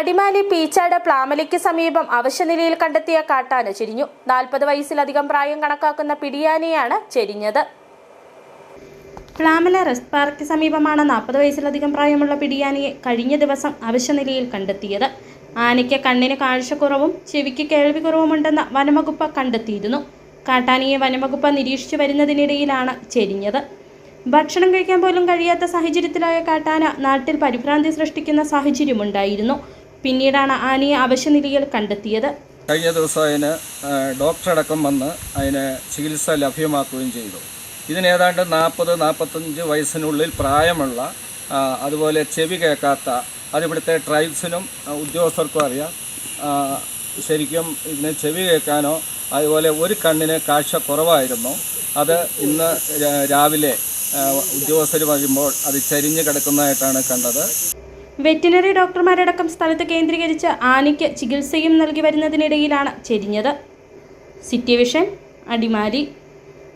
അടിമാലി പീച്ചാട് പ്ലാമലയ്ക്ക് സമീപം അവശനിലയിൽ കണ്ടെത്തിയ കാട്ടാന ചെരിഞ്ഞു. നാൽപ്പത് വയസ്സിലധികം പ്രായം കണക്കാക്കുന്ന പിടിയാനയാണ് ചെരിഞ്ഞത്. പ്ലാമല റെസ്റ്റ് പാർക്ക് സമീപമാണ് നാൽപ്പത് വയസ്സിലധികം പ്രായമുള്ള പിടിയാനയെ കഴിഞ്ഞ ദിവസം അവശനിലയിൽ കണ്ടെത്തിയത്. ആനയ്ക്ക് കണ്ണിന് കാഴ്ചക്കുറവും ചെവിക്ക് കേൾവിക്കുറവും ഉണ്ടെന്ന വനംവകുപ്പ് കണ്ടെത്തിയിരുന്നു. കാട്ടാനയെ വനംവകുപ്പ് നിരീക്ഷിച്ചു വരുന്നതിനിടയിലാണ് ചെരിഞ്ഞത്. ഭക്ഷണം കഴിക്കാൻ പോലും കഴിയാത്ത സാഹചര്യത്തിലായ കാട്ടാന നാട്ടിൽ പരിഭ്രാന്തി സൃഷ്ടിക്കുന്ന സാഹചര്യമുണ്ടായിരുന്നു. പിന്നീടാണ് ആനയെ അവശനിലയിൽ കണ്ടെത്തിയത്. കഴിഞ്ഞ ദിവസം അതിന് ഡോക്ടറടക്കം വന്ന് അതിന് ചികിത്സ ലഭ്യമാക്കുകയും ചെയ്തു. ഇതിനേതാണ്ട് നാൽപ്പത് നാൽപ്പത്തഞ്ച് വയസ്സിനുള്ളിൽ പ്രായമുള്ള അതുപോലെ ചെവി കേൾക്കാത്ത അതിവിടുത്തെ ട്രൈബ്സിനും ഉദ്യോഗസ്ഥർക്കും അറിയാം. ശരിക്കും ഇതിന് ചെവി കേൾക്കാനോ അതുപോലെ ഒരു കണ്ണിന് കാഴ്ച കുറവായിരുന്നു. അത് ഇന്ന് രാവിലെ ഉദ്യോഗസ്ഥർ വരുമ്പോൾ അത് ചരിഞ്ഞ് കിടക്കുന്നതായിട്ടാണ് കണ്ടത്. വെറ്റിനറി ഡോക്ടർമാരടക്കം സ്ഥലത്ത് കേന്ദ്രീകരിച്ച് ആനയ്ക്ക് ചികിത്സയും നൽകി വരുന്നതിനിടയിലാണ് ചെരിഞ്ഞത്. City Vision Adimali.